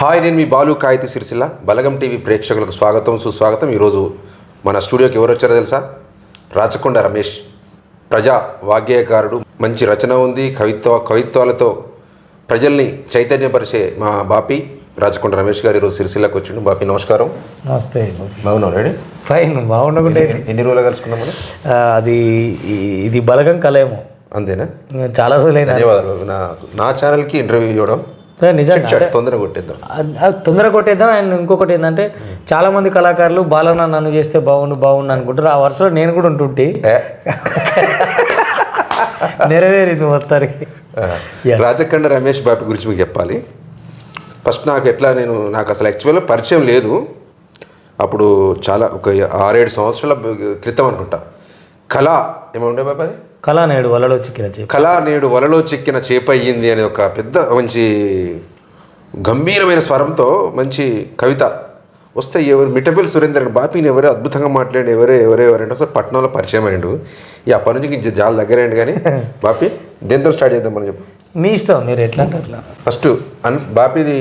Hi నేను మీ Balu Kayithi Sircilla. Balagam TV ప్రేక్షకులకు స్వాగతం సుస్వాగతం. ఈరోజు మన స్టూడియోకి ఎవరు వచ్చారో తెలుసా? రాచకొండ రమేష్. ప్రజా వాగ్గేయకారుడు. మంచి రచన ఉంది. కవిత్వ కవిత్వాలతో ప్రజల్ని చైతన్యపరిచే మా బాపి. రాచకొండ రమేష్ గారు ఈరోజు సిరిసిల్లకు వచ్చిండు. బాపి నమస్కారం. నమస్తే. బాగున్నావు రెడీ ఫైన్ బాగుండకుంటే ఎన్ని రోజులు కలుసుకున్నాం మనం? ఆ, అది ఇది బలగం కలేమో. అంతేనా? చాలా రోజులైనా ధన్యవాదాలు. నా నా ఛానల్కి ఇంటర్వ్యూ ఇవ్వడం. తొందరగా కొట్టేద్దాం. తొందరగా కొట్టేద్దాం. అండ్ ఇంకొకటి ఏంటంటే చాలా మంది కళాకారులు బాలన్న నన్ను చేస్తే బాగుండు బాగుండు అనుకుంటారు. ఆ వరుసలో నేను కూడా ఉంటుంటే? నెరవేరింది మొత్తానికి. రాజకొండ రమేష్ బాపి గురించి మీకు చెప్పాలి. ఫస్ట్ నాకు ఎట్లా నేను నాకు అసలు యాక్చువల్గా పరిచయం లేదు. అప్పుడు చాలా ఒక ఆరేడు సంవత్సరాల క్రితం అనుకుంటా. కళ ఏమండే బాబా అది? కళా నేడు వలలో చిక్కిన చేప. కళ నేడు వలలో చిక్కిన చేప అయ్యింది అనే ఒక పెద్ద మంచి గంభీరమైన స్వరంతో మంచి కవిత వస్తే ఎవరు మిట్టపల్లి సురేందర్ అని బాపీని ఎవరే అద్భుతంగా మాట్లాడి ఎవరే ఎవరే ఎవరంటే ఒకసారి పట్టణంలో పరిచయం అయ్యిండు. ఈ అప్పటి నుంచి ఇంక జాల దగ్గరైండు కానీ బాపి దేంతో స్టార్ట్ చేద్దాం మనం చెప్పు. మీ ఇష్టం మీరు ఎట్లా అంటే అట్లా. ఫస్ట్ అన్ బాపిది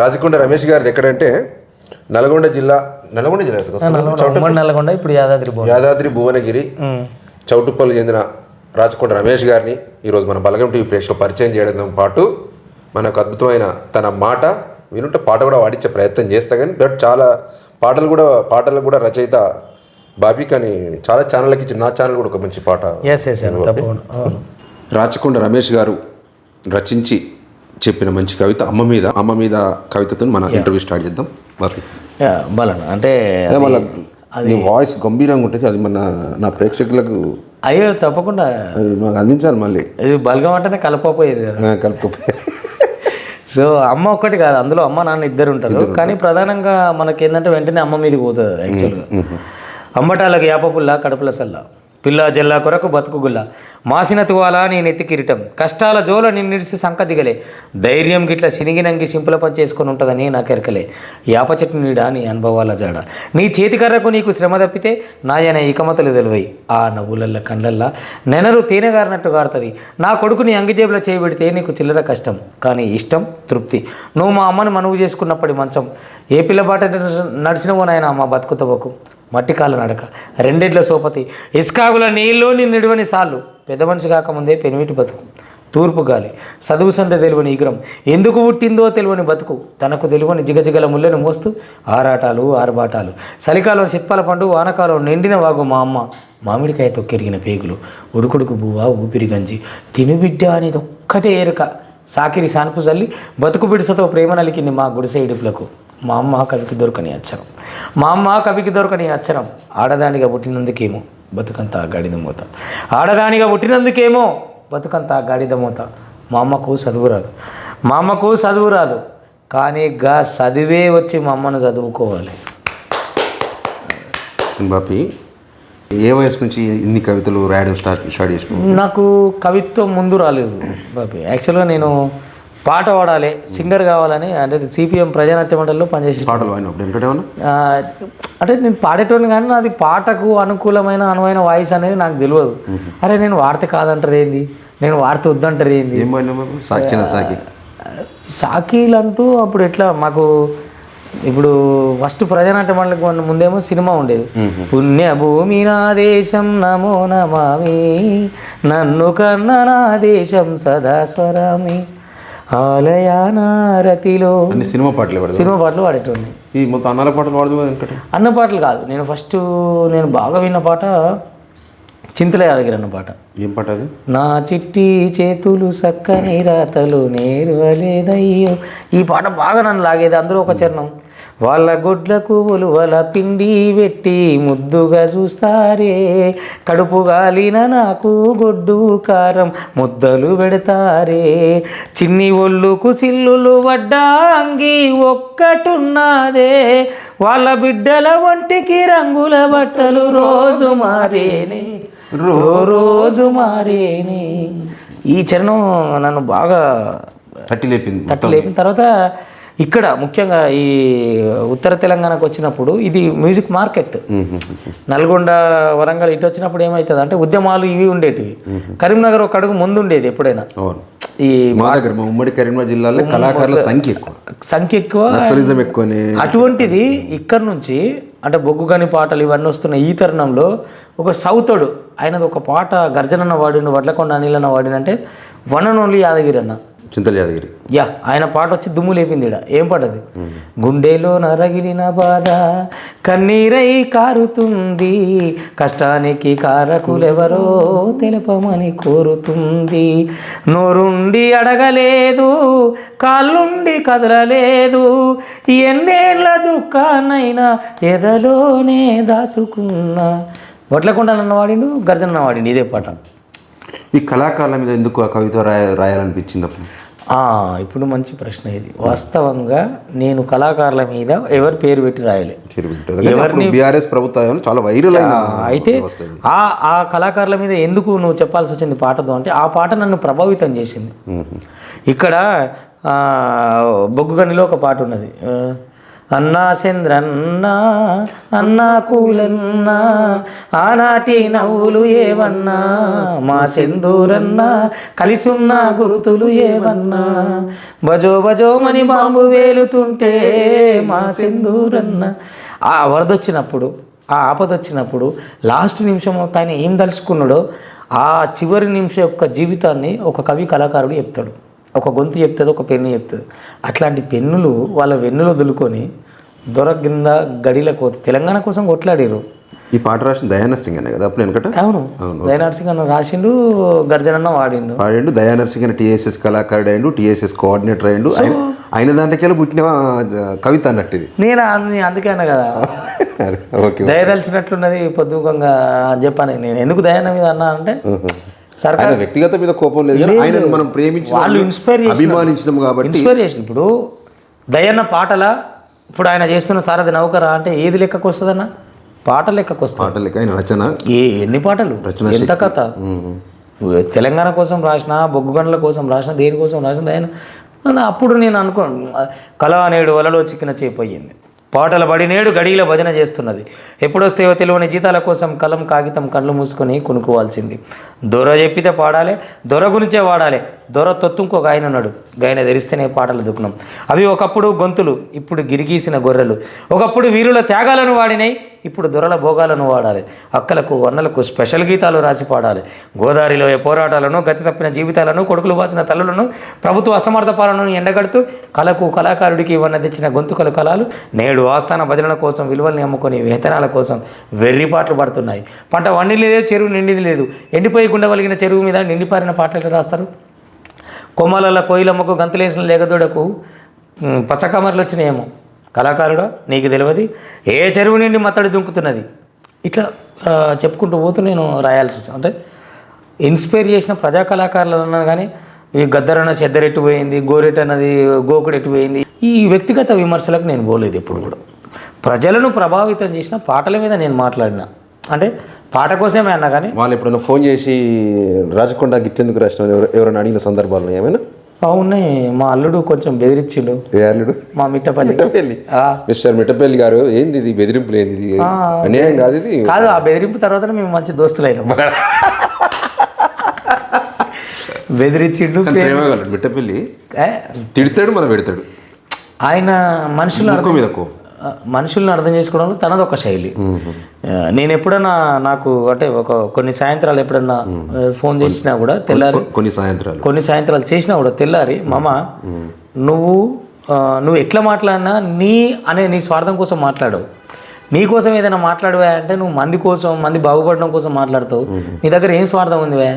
రాజకొండ రమేష్ గారిది ఎక్కడంటే నల్గొండ జిల్లా నల్గొండ జిల్లా? నల్గొండ ఇప్పుడు యాదాద్రి యాదాద్రి భువనగిరి. చౌటుప్పల్లి చెందిన రాచకొండ రమేష్ గారిని ఈరోజు మన బలగం టీవీ ప్రేక్షకులు పరిచయం చేయడంతో పాటు మనకు అద్భుతమైన తన మాట వినుంటే పాట కూడా పాడించే ప్రయత్నం చేస్తా కానీ బట్ చాలా పాటలు కూడా పాటలు కూడా రచయిత బాబీ కానీ చాలా ఛానళ్ళకి ఇచ్చిన నా ఛానల్ కూడా ఒక మంచి పాట. రాచకొండ రమేష్ గారు రచించి చెప్పిన మంచి కవిత అమ్మ మీద అమ్మ మీద కవితతో మన ఇంటర్వ్యూ స్టార్ట్ చేద్దాం. బాబీ. యా, బలన్న అంటే నీ వాయిస్ గంభీరంగా ఉంటుంది అది మన నా ప్రేక్షకులకు అయ్యో తప్పకుండా. అది మాకు అందించాలి మళ్ళీ. ఇది బలగం అంటేనే కలపపోయేది కదా. కలుపుకోపోయి సో అమ్మ ఒక్కటి కాదు అందులో అమ్మ నాన్న ఇద్దరు ఉంటారు. కానీ ప్రధానంగా మనకి ఏంటంటే వెంటనే అమ్మ మీదకి పోతుంది యాక్చువల్గా అమ్మటాలకు యాపపుల్ల కడుపుల సల్ల. పిల్లా జల్లా కొరకు బతుకుగుల్ల. మాసిన తువాలా నీ నెత్తి కిరీటం. కష్టాల జోల నిన్నిడిసి సంక దిగలే. ధైర్యం గిట్ల సినిగినంగి సింపుల పని చేసుకొని ఉంటుందని నాకు ఎరకలే యాప చెట్టు నీడా నీ అనుభవాల జాడ. నీ చేతికర్రకు నీకు శ్రమ తప్పితే నాయన ఇకమతలు తెలివై. ఆ నవ్వులల్ల కండ్లల్లా నెనరు తేనెగారినట్టు గారుతుంది. నా కొడుకుని అంగిజేబులో చేయబెడితే నీకు చిల్లర కష్టం. కానీ ఇష్టం తృప్తి. నువ్వు మా అమ్మను మనవు చేసుకున్నప్పటి మంచం. ఏ పిల్లబాట నడిచినవో నాయన మా బతుకుతవకు మట్టి నడక. రెండెడ్ల సోపతి. ఇస్కాగుల నీళ్ళు నిన్నిడివని సాళ్ళు. పెద్ద మనిషి కాకముందే పెనిమిటి బతుకు. తూర్పు గాలి. చదువు సంత తెలివని ఈగ్రం ఎందుకు పుట్టిందో తెలివని బతుకు. తనకు తెలివని జిగజిగల ముళ్ళను మోస్తూ ఆరాటాలు ఆర్బాటాలు చలికాలం చిప్పల పండు వానకాలం నిండిన వాగు మా అమ్మ. మామిడికాయ తొక్కెరిగిన పేగులు. ఉడుకుడుకు బువ్వ ఊపిరి గంజి. తినుబిడ్డ అనేది ఒక్కటే ఎరుక. సాకిరి సానుపు చల్లి బతుకు బిడిసతో ప్రేమ నలికింది మా గుడిసె ఇడుపులకు. మా అమ్మ కవికి దొరకని అచ్చరం. మా అమ్మ కవికి దొరకని అచ్చరం. ఆడదానిగా పుట్టినందుకేమో బతుకంతా గాడిద మోత. ఆడదానిగా పుట్టినందుకేమో బతుకంతా గాడిద మోత. మా అమ్మకు చదువు రాదు. మా అమ్మకు చదువు రాదు. కానీ గా చదివే వచ్చి మా అమ్మను చదువుకోవాలి. బాపి ఏ వయసు నుంచి ఇన్ని కవితలు రాయడం స్టార్ట్ స్టార్ట్ చేసుకున్నాం నాకు కవిత్వం ముందు రాలేదు బాబీ యాక్చువల్గా నేను పాట పాడాలి సింగర్ కావాలని అంటే సిపిఎం ప్రజానాట్య మండలిలో పనిచేసి పాటలు అంటే నేను పాడేటోని కానీ నాది పాటకు అనుకూలమైన అనువైన వాయిస్ అనేది నాకు తెలియదు. అరే నేను వాడితే కాదంటారు ఏంది? నేను వాడితే వద్దంటారు ఏంది? సాకి సాకీలు అంటూ అప్పుడు ఎట్లా మాకు ఇప్పుడు ఫస్ట్ ప్రజానాట్య మండలికి ముందేమో సినిమా ఉండేది. పుణ్య భూమి నా దేశం నమో నమామి. నన్ను కన్న నా దేశం సదా స్వరామి. ఆలయానారతిలో. అన్ని సినిమా పాటలు సినిమా పాటలు పాడేటోడిని. ఈ మొత్తం అన్నాల పాటలు పాడదు అన్న పాటలు కాదు. నేను ఫస్ట్ నేను బాగా విన్న పాట చింతల యాదగిరి అన్న పాట. ఏం పాట అది? నా చిట్టి చేతులు సక్కని రాతలు నేర్వలేదయ్యో. ఈ పాట బాగా నన్ను లాగేది. అందులో ఒక చరణం. వాళ్ళ గుడ్లకు ఉలువల పిండి పెట్టి ముద్దుగా చూస్తారే. కడుపు గాలిన నాకు గొడ్డు కారం ముద్దలు పెడతారే. చిన్ని ఒళ్ళుకు సిల్లులు వడ్డా అంగి ఒక్కటున్నదే. వాళ్ళ బిడ్డల ఒంటికి రంగుల బట్టలు రోజు మారేనే. రో రోజు మారేనే. ఈ చరణం నన్ను బాగా తట్టి లేపింది తట్టు లేపిన తర్వాత ఇక్కడ ముఖ్యంగా ఈ ఉత్తర తెలంగాణకు వచ్చినప్పుడు ఇది మ్యూజిక్ మార్కెట్. నల్గొండ వరంగల్ ఇటు వచ్చినప్పుడు ఏమవుతుంది అంటే ఉద్యమాలు ఇవి ఉండేటివి. కరీంనగర్ ఒక అడుగు ముందు ఉండేది ఎప్పుడైనా. ఈ మా దగ్గర మా ఉమ్మడి కరీంనగర్ జిల్లాలో కళాకారుల సంఖ్య ఎక్కువ. సంఖ్య ఎక్కువ. ఎక్కువని. అటువంటిది ఇక్కడ నుంచి అంటే బొగ్గుగని పాటలు ఇవన్నీ వస్తున్న ఈ తరుణంలో ఒక సౌతుడు ఆయనది ఒక పాట గర్జనన్న వాడిను వడ్లకొండ అనిలన్న వాడినంటే వన్ అండ్ ఓన్లీ యాదగిరి అన్న. చింతల యాదగిరి యా ఆయన పాట వచ్చి దుమ్ము లేపింది ఈడ. ఏం పాట అది? గుండెలో నరగిలిన బాధ కన్నీరై కారుతుంది కష్టానికి కారకులెవరో తెలపమని కోరుతుంది. నోరుండి అడగలేదు కాళ్ళుండి కదలలేదు ఎన్నేళ్ళ దుఃఖానైనా ఎదలోనే దాసుకున్నా. వడ్లకొండ వాడిండు గర్జన వాడిండు ఇదే పాట. ఈ కళాకారుల మీద ఎందుకు ఆ కవిత రాయ రాయాలనిపించింది అప్పుడు? ఇప్పుడు మంచి ప్రశ్న ఇది. వాస్తవంగా నేను కళాకారుల మీద ఎవరి పేరు పెట్టి రాయలే. ఎవరిని బీఆర్ఎస్ ప్రభుత్వం చాలా వైరల్ అయితే. ఆ ఆ కళాకారుల మీద ఎందుకు నువ్వు చెప్పాల్సి వచ్చింది పాటతో అంటే ఆ పాట నన్ను ప్రభావితం చేసింది. ఇక్కడ బొగ్గుగనిలో ఒక పాట ఉన్నది. అన్నా చంద్రన్నా అన్నా కూలన్నా ఆనాటి నవ్వులు ఏవన్నా? మా సెందూరన్న కలిసున్న గురుతులు ఏవన్నా? బజో బజోమని బాంబు వేలుతుంటే మా సెందూరన్న ఆ వరదొచ్చినప్పుడు ఆ ఆపద వచ్చినప్పుడు లాస్ట్ నిమిషం ఆయన ఏం తలుచుకున్నాడో ఆ చివరి నిమిషం యొక్క జీవితాన్ని ఒక కవి కళాకారుడు చెప్తాడు. ఒక గొంతు చెప్తుంది ఒక పెన్ను చెప్తుంది. అట్లాంటి పెన్నులు వాళ్ళ వెన్నులో దులుకొని దొర కింద గడిల కోత తెలంగాణ కోసం కొట్లాడారు ఈ పాట రాసిన దయానర్ సింగ్ అనే కదా అప్పుడు వెనకట? అవును. దయనాథ్ సింగ్ అన్న రాసిండు గర్జనన్న వాడిండు. పాడిండు దయానర్ సింగ్ అని టీఎస్ఎస్ కళాకారుడు అయ్యిండు టీఎస్ఎస్ కోఆర్డినేటర్ అయ్యిండు ఆయన దాంట్లోకి పుట్టిన కవిత అన్నట్టు ఇది. నేను అంది- అందుకే అన్న కదా. దయదలిచినట్లున్నది అని చెప్పాను నేను. ఎందుకు దయాన మీద అన్నా అంటే ఆయన వ్యక్తిగత మీద కోపం లేదు కానీ ఆయన మనం ప్రేమించిన వాళ్ళు ఇన్స్పైర్ చేసిన అభిమానించడం కాబట్టి ఇన్స్పిరేషన్ ఇప్పుడు దయన్న పాటల ఇప్పుడు ఆయన చేస్తున్న సారథి నౌకరా అంటే ఏది లెక్కకు వస్తుందన్న? పాట లెక్కకు వస్తుంది. ఆయన రచన? ఏ ఎన్ని పాటలు? ఎంత కథ? తెలంగాణ కోసం రాసిన బొగ్గుగండ్ల కోసం రాసిన దేని కోసం రాసిన ఆయన అప్పుడు నేను అనుకో కళ నేడు వలలో చిక్కిన చేపోయింది పాటలు పడినేడు నేడు భజన చేస్తున్నది. ఎప్పుడొస్తేవో తెలియని జీతాల కోసం కలం కాగితం కళ్ళు మూసుకొని కొనుక్కోవాల్సింది. దొర చెప్పితే పాడాలి దొర గురించే వాడాలి దొర తొత్తుంకో గాయన ఉన్నాడు. గాయన ధరిస్తేనే పాటలు దుకుణం. అవి ఒకప్పుడు గొంతులు ఇప్పుడు గిరిగీసిన గొర్రెలు. ఒకప్పుడు వీరుల త్యాగాలను వాడినాయి ఇప్పుడు దొరల భోగాలను వాడాలి. అక్కలకు వన్నలకు స్పెషల్ గీతాలు రాసి పాడాలి. గోదావరిలో పోరాటాలను గతి తప్పిన జీవితాలను కొడుకులు వాసిన తల్లులను ప్రభుత్వ అసమర్థ పాలనను ఎండగడుతూ కళకు కళాకారుడికి ఇవన్న తెచ్చిన గొంతుకలు కళలు నేడు ఆస్థాన భజనల కోసం విలువల్ని అమ్ముకొని వేతనాల కోసం వెర్రి పాటలు పడుతున్నాయి. పంట వండి లేదు చెరువు నిండింది లేదు. ఎండిపోయి గుండవలిగిన చెరువు మీద నిండిపారిన పాటలు రాస్తారు. కొమ్మలల కోయిలమ్మకు గంతులేసిన లేగదూడకు ఉమ్, పచ్చకమర్లు వచ్చినాయేమో. కళాకారుడు నీకు తెలియదు? ఏ చెరువు నుండి మత్తడి దుంకుతున్నది? ఇట్లా చెప్పుకుంటూ పోతూ నేను రాయాల్సి వచ్చింది. అంటే ఇన్స్పైర్ చేసిన ప్రజా కళాకారులు అన్నా కానీ ఈ గద్దరన్న చెద్దరెట్టు పోయింది గోరెట్ అన్నది గోకుడు ఎట్టు పోయింది ఈ వ్యక్తిగత విమర్శలకు నేను పోలేదు ఎప్పుడు కూడా. ప్రజలను ప్రభావితం చేసిన పాటల మీద నేను మాట్లాడిన. అంటే పాట కోసమే అన్నా కానీ వాళ్ళు ఎప్పుడైనా ఫోన్ చేసి రాజకొండ గిట్టెందుకు రాసిన ఎవరు ఎవరైనా అడిగిన సందర్భాలు ఏమైనా? అవునాయి మా అల్లుడు కొంచెం బెదిరించిండు. ఏ అల్లుడు? మా మిట్టపల్లి. ఆ. మిస్టర్ మిట్టపల్లి గారు ఏంది ఇది బెదిరింపులు ఏంది ఇది? అన్యాయం కాదు ఇది? కాదు ఆ బెదిరింపు తర్వాత మేము మంచి దోస్తులైనాం. బెదిరించిండు కానీ మిట్టపల్లి. ఏ, తిడతాడు మనం పెడతాడు. ఆయన మనుషులను ముక్కు మీద మనుషులను అర్థం చేసుకోవడంలో తనది ఒక శైలి. నేను ఎప్పుడన్నా నాకు అంటే ఒక కొన్ని సాయంత్రాలు ఎప్పుడన్నా ఫోన్ చేసినా కూడా తెల్లారి కొన్ని సాయంత్రాలు. కొన్ని సాయంత్రాలు చేసినా కూడా తెల్లారి మామ. నువ్వు నువ్వు ఎట్లా మాట్లాడినా నీ అనే నీ స్వార్థం కోసం మాట్లాడవు. నీ కోసం ఏదైనా మాట్లాడవా అంటే నువ్వు మంది కోసం మంది బాగుపడడం కోసం మాట్లాడతావు. నీ దగ్గర ఏం స్వార్థం ఉందివే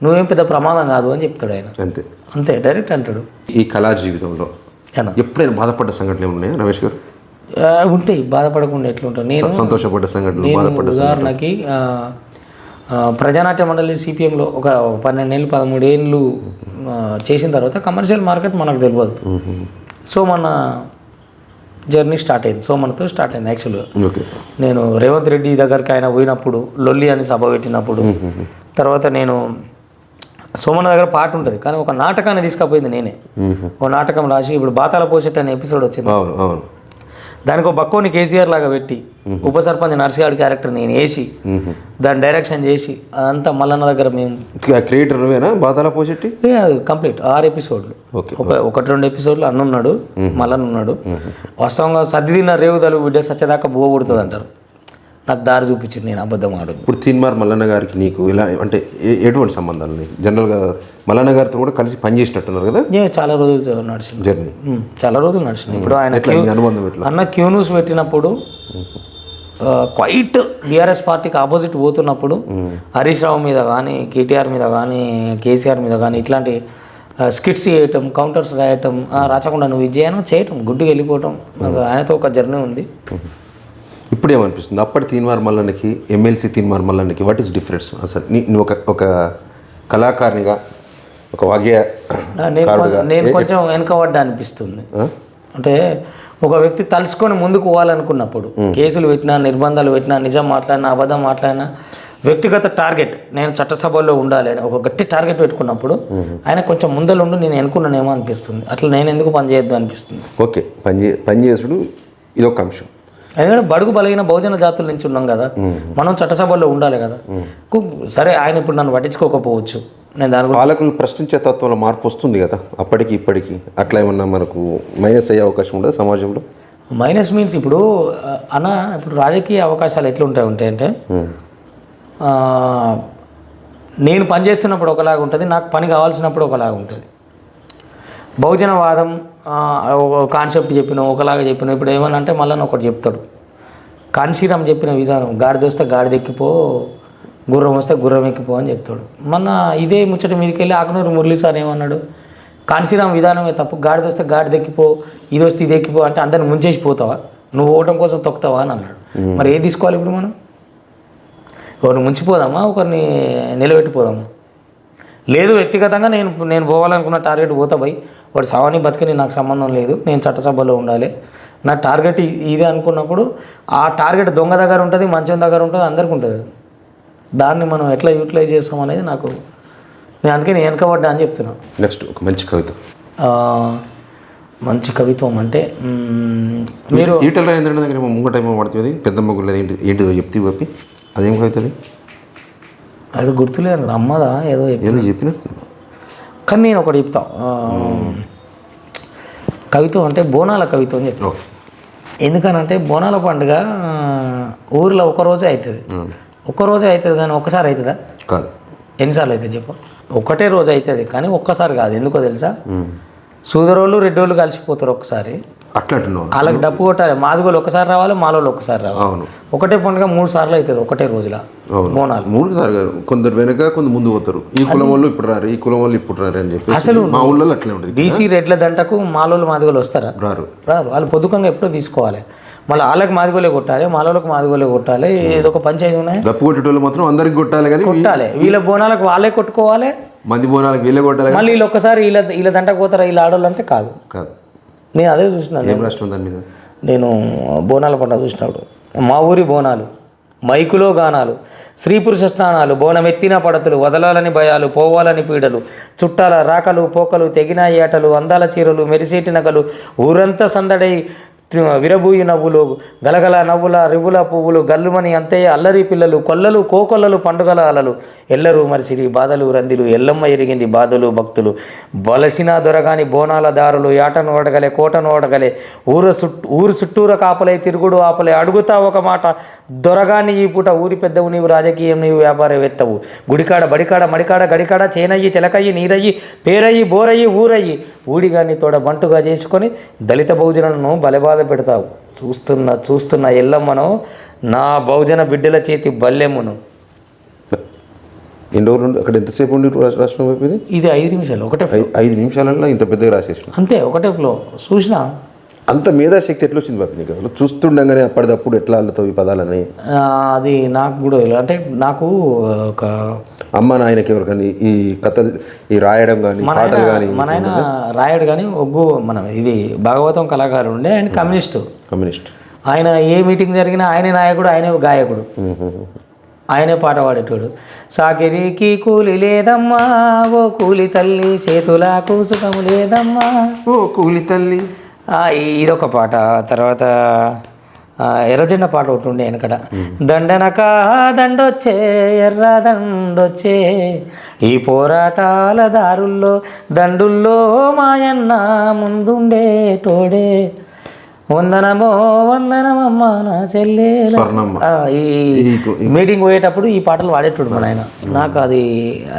నువ్వేం పెద్ద ప్రమాదం కాదు అని చెప్తాడు ఆయన. అంతే. అంతే డైరెక్ట్ అంటాడు. ఈ కళా జీవితంలో ఎప్పుడైనా బాధపడ్డ సంఘటనలు ఉన్నాయా రమేష్ గారు? ఉంటాయి బాధపడకుండా ఎట్లుంటావు నేను సంతోషపడ్డ బాధపడ్డ ఉదాహరణకి ప్రజానాట్య మండలి సిపిఎంలో ఒక పన్నెండేళ్ళు పదమూడేళ్ళు చేసిన తర్వాత కమర్షియల్ మార్కెట్ మనకు తెలియదు సో మన జర్నీ స్టార్ట్ అయింది. సో మనతో స్టార్ట్ అయింది యాక్చువల్గా నేను రేవంత్ రెడ్డి దగ్గరికి ఆయన పోయినప్పుడు లొల్లి అని సభ పెట్టినప్పుడు తర్వాత నేను సోమన్న దగ్గర పాట ఉంటుంది కానీ ఒక నాటకాన్ని తీసుకపోయింది నేనే. ఓ నాటకం రాసి ఇప్పుడు బాతాల పోసేట్ అనే ఎపిసోడ్ వచ్చింది. దానికి ఒక బక్కోని కేసీఆర్ లాగా పెట్టి ఉప సర్పంచ్ నర్సిగాడి క్యారెక్టర్ నేను వేసి దాన్ని డైరెక్షన్ చేసి అదంతా మల్లన్న దగ్గర మేము క్రియేటర్ నువ్వేనా? బాధాల పోషెట్టి కంప్లీట్. ఆరు ఎపిసోడ్లు. ఓకే ఒక ఒకటి రెండు ఎపిసోడ్లు అన్న ఉన్నాడు మల్లన్న ఉన్నాడు. వాస్తవంగా సర్దిదిన రేవుదలు బిడ్డ సచ్చేదాకా బువ్వ పుడుతుంది అంటారు నాకు దారి చూపించింది నేను అబద్ధం ఆడదు ఇప్పుడు తీన్మార్ మల్లన్న గారికి నీకు ఇలా అంటే ఎటువంటి సంబంధాలు జనరల్గా మల్లన్న గారితో కూడా కలిసి పనిచేసినట్టున్నారు కదా? ఏ చాలా రోజులు నడిచింది. జర్నీ చాలా రోజులు నడిచింది. ఇప్పుడు ఆయన అనుబంధం అన్న క్యూ న్యూస్ పెట్టినప్పుడు క్వైట్ బీఆర్ఎస్ పార్టీకి ఆపోజిట్ పోతున్నప్పుడు హరీష్ రావు మీద కానీ కేటీఆర్ మీద కానీ కేసీఆర్ మీద కానీ ఇట్లాంటి స్కిట్స్ చేయటం కౌంటర్స్ రాయటం రాచకుండా నువ్వు ఇది చేయను చేయటం గుడ్డుకి వెళ్ళిపోవటం. ఆయనతో ఒక జర్నీ ఉంది. ఇప్పుడు ఏమనిపిస్తుంది అప్పటి తీన్మార్ మల్లన్నకి ఎమ్మెల్సీ తీన్మార్ మల్లన్నకి వాట్ ఈస్ డిఫరెన్స్ అసలు నీ- నువ్వు ఒక ఒక కళాకారునిగా ఒక వాగ్య నేను కొంచెం వెనకబడ్డా అనిపిస్తుంది? అంటే ఒక వ్యక్తి తలుసుకొని ముందుకు పోవాలనుకున్నప్పుడు కేసులు పెట్టినా నిర్బంధాలు పెట్టినా నిజం మాట్లాడినా అబద్ధం మాట్లాడినా వ్యక్తిగత టార్గెట్ నేను చట్టసభల్లో ఉండాలి అని ఒక గట్టి టార్గెట్ పెట్టుకున్నప్పుడు ఆయన కొంచెం ముందలుండి నేను ఎన్నుకున్నానేమో అనిపిస్తుంది. అట్లా నేను ఎందుకు పని చేయొద్దు అనిపిస్తుంది? ఓకే. పని చే పనిచేసుడు ఇదొక అంశం. ఎందుకంటే బడుగు బలైన బహుజన జాతుల నుంచి ఉన్నాం కదా. మనం చట్టసభల్లో ఉండాలి కదా. సరే ఆయన ఇప్పుడు నన్ను పట్టించుకోకపోవచ్చు. నేను దాని పాలకులు ప్రశ్నించే తత్వంలో మార్పు వస్తుంది కదా అప్పటికి ఇప్పటికి. అట్లా ఏమన్నా మనకు మైనస్ అయ్యే అవకాశం ఉండదు సమాజంలో? మైనస్ మీన్స్ ఇప్పుడు అన్న ఇప్పుడు రాజకీయ అవకాశాలు ఎట్లుంటాయి ఉంటాయంటే నేను పనిచేస్తున్నప్పుడు ఒకలాగా ఉంటుంది నాకు పని కావాల్సినప్పుడు ఒకలాగా ఉంటుంది. బహుజనవాదం ఒక కాన్సెప్ట్ చెప్పిన ఒకలాగా చెప్పిన. ఇప్పుడు ఏమని అంటే మళ్ళీ ఒకటి చెప్తాడు. కాన్శీరామ్ చెప్పిన విధానం గాడిద వస్తే గాడిద ఎక్కిపో గుర్రం వస్తే గుర్రం ఎక్కిపో అని చెప్తాడు. మొన్న ఇదే ముచ్చట మీదకి వెళ్ళి ఆకునూరు మురళీ సార్ ఏమన్నాడు? కాన్శీరామ్ విధానమే తప్పు గాడిద వస్తే గాడిద ఎక్కిపో ఇది వస్తే ఇది ఎక్కిపో అంటే అందరిని ముంచేసి పోతావా? నువ్వు ఓటం కోసం తొక్కుతావా అని అన్నాడు. మరి ఏది తీసుకోవాలి ఇప్పుడు మనం? ఒకరిని ముంచిపోదామా? ఒకరిని నిలబెట్టిపోదామా? లేదు వ్యక్తిగతంగా నేను నేను పోవాలనుకున్న టార్గెట్ పోతా పోయి వాడు సావని బతికని నాకు సంబంధం లేదు. నేను చట్టసభలో ఉండాలి. నా టార్గెట్ ఇదే అనుకున్నప్పుడు ఆ టార్గెట్ దొంగ దగ్గర ఉంటుంది మంచం దగ్గర ఉంటుంది అందరికి ఉంటుంది. దాన్ని మనం ఎట్లా యూటిలైజ్ చేస్తాం అనేది నాకు నేను అందుకే నేను వెనకబడ్డా అని చెప్తున్నా. నెక్స్ట్ ఒక మంచి కవిత. ఆ, మంచి కవిత్వం అంటే మీరు ఈటల రాజేంద్ర దగ్గర ముంగట ఏమో పడుతుంది పెద్దమ్మ గుళ్ళది ఏంటి ఏంటిదో చెప్తే పప్పి అదేం కవిత అది గుర్తులేదు అమ్మదా ఏదో చెప్పి ఏదో చెప్పిన కానీ నేను ఒకటి చెప్తా. కవిత్వం అంటే బోనాల కవిత్వం అని చెప్తా ఓకే. ఎందుకనంటే బోనాల పండుగ ఊర్లో ఒక రోజే అవుతుంది ఒక్క రోజే అవుతుంది కానీ ఒక్కసారి అవుతుందా కాదు. ఎన్నిసార్లు అవుతుంది చెప్పు. ఒకటే రోజు అవుతుంది కానీ ఒక్కసారి కాదు. ఎందుకో తెలుసా. సూదరోళ్ళు రెడ్డోళ్ళు కలిసిపోతారు ఒక్కసారి. అట్లా వాళ్ళకి డప్పు కొట్టాలి. మాదిగోళ్ళు ఒకసారి రావాలి మాలోళ్ళు ఒకసారి రావాలి. అవును. ఒకటే పండుగ మూడు సార్లు అవుతుంది ఒకటే రోజుల బోనాలు మూడు సార్ కాదు కొందరు వెనక కొందరు ముందు పోతారు. ఈ కులం వాళ్ళు ఇప్పుడు రారు ఈ కులం వాళ్ళు ఇప్పుడు రారు అని చెప్పి అసలు మా ఊళ్ళో అట్లే ఉంటుంది బీసీ రెడ్ల దంటకు మాలోళ్ళు మాదిగోళ్ళు వస్తారా? రారు. రారు. వాళ్ళు పొద్దుకంగా ఎప్పుడో తీసుకోవాలి. మళ్ళీ వాళ్ళకి మాదిగోలే కొట్టాలి మాలోళ్ళకి మాదిగోలే కొట్టాలి. ఏదో ఒక పంచాయతీ ఉన్నాయి. దప్పు కొట్టేటోళ్ళు మాత్రం అందరికి కొట్టాలి కానీ కొట్టాలి. వీళ్ళ బోనాలకు వాళ్ళే కొట్టుకోవాలి. మంది బోనాలకు వీళ్ళే కొట్టాలి మళ్ళీ వీళ్ళు ఒక్కసారి వీళ్ళ వీళ్ళ దంటకు పోతారా? వీళ్ళ ఆడోళ్ళు అంటే కాదు. కాదు. నేను అదే చూసినాను మీద? నేను బోనాల పండుగ చూసినప్పుడు. మా ఊరి బోనాలు మైకులో గానాలు స్త్రీ పురుష స్నానాలు బోనమెత్తిన పడతలు వదలాలని భయాలు పోవాలని పీడలు చుట్టాల రాకలు పోకలు తెగిన ఏటలు అందాల చీరలు మెరిసేటి నగలు ఊరంతా సందడై విరబూయి నవ్వులు గలగల నవ్వుల రివ్వుల పువ్వులు గల్లుమని అంతయ్య అల్లరి పిల్లలు కొల్లలు కోకొల్లలు పండుగల అలలు. ఎల్లరు మరిసిరి బాధలు రందిలు ఎల్లమ్మ ఎరిగింది బాధలు భక్తులు. బలసిన దొరగాని బోనాల దారులు యాటను ఓడగలే కోటను ఓడగలే ఊర చుట్టూ ఊరు చుట్టూర కాపలై తిరుగుడు ఆపలే. అడుగుతా ఒక మాట దొరగాని ఈ పూట ఊరి పెద్దవు నీవు రాజకీయం నీవు వ్యాపారవేత్తవు గుడికాడ బడికాడ మడికాడ గడికాడ చేనయ్యి చిలకయ్యి నీరయ్యి పేరయ్యి బోరయ్యి ఊరయ్యి. ఊడిగాని తోడ బంటుగా చేసుకొని దళిత బహుజనులను బలబాధ పెడతావు. చూస్తున్న చూస్తున్న ఎల్లమ్మను నా బహుజన బిడ్డల చేతి బల్లెమ్మును ఎన్ని రోజులు అక్కడ ఎంతసేపు ఉండి రాష్ట్ర- ఇది? ఐదు నిమిషాలు ఒకటే ఐదు నిమిషాలలో ఇంత పెద్దగా రాసేసిన అంతే ఒకటే ఫ్లో చూసినా అంత మేధాశక్తి ఎట్లా వచ్చింది బాబు నీకు? అసలు చూస్తుండగానే అప్పటిదప్పుడు ఎట్లా అల్లుతావు ఈ పదాలని? ఆ, అది నాకు కూడా. అంటే నాకు ఒక అమ్మ నాయనకి ఎవరికని ఈ కథలు ఈ రాయడం కానీ మన పాటలు కానీ ఆయన మన ఆయన రాయడు కానీ ఒగ్గు మన ఇది భాగవతం కళాకారుడు ఉండే. ఆయన కమ్యూనిస్టు. కమ్యూనిస్ట్. ఆయన ఏ మీటింగ్ జరిగినా ఆయనే నాయకుడు ఆయనే గాయకుడు. ఆయనే పాట పాడేటోడు. సాకిరికి కూలి లేదమ్మా ఓ కూలి తల్లి చేతులకు సుఖము లేదమ్మా. ఓ కూలి తల్లి. ఇదొక పాట. తర్వాత ఎర్రజెండ పాట ఒకటి ఉండే వెనకట దండనక దండొచ్చే ఎర్ర దండొచ్చే ఈ పోరాటాల దారుల్లో దండుల్లో మాయన్న ముందుండే టోడే వందనమో వందనమమ్మ నా చెల్లె. ఈ మీటింగ్ పోయేటప్పుడు ఈ పాటలు వాడేటోడు మన ఆయన. నాకు అది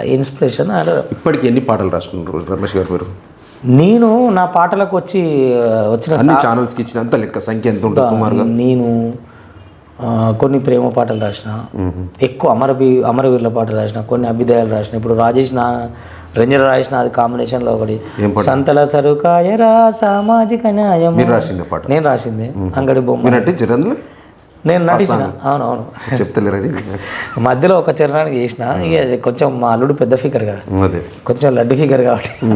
ఇన్స్పిరేషన్. ఇప్పటికి ఎన్ని పాటలు రాసుకున్నారు రమేష్ గారు మీరు? నేను నా పాటలకు వచ్చి వచ్చిన అన్ని ఛానల్స్కి ఇచ్చినంత లెక్క సంఖ్య ఎంత ఉంటుంది సుమారుగా నేను కొన్ని ప్రేమ పాటలు రాసిన ఎక్కువ అమరబీ అమరవీరుల పాటలు రాసిన కొన్ని అభ్యుదయాలు రాసిన ఇప్పుడు రాజేష్ నా రంజన రాసిన అది కాంబినేషన్లో ఒకటి. సంతల సరుకాయరా సామాజిక న్యాయం మీరు రాసింది నేను రాసింది అంగడి బొమ్మ. నేను నటించిన. అవునవును. చెప్తలేరని మధ్యలో ఒక చరణానికి చేసిన ఇక కొంచెం మా అల్లుడు పెద్ద ఫిగర్ కదా. అదే. కొంచెం లడ్డు ఫిగర్ కాబట్టి.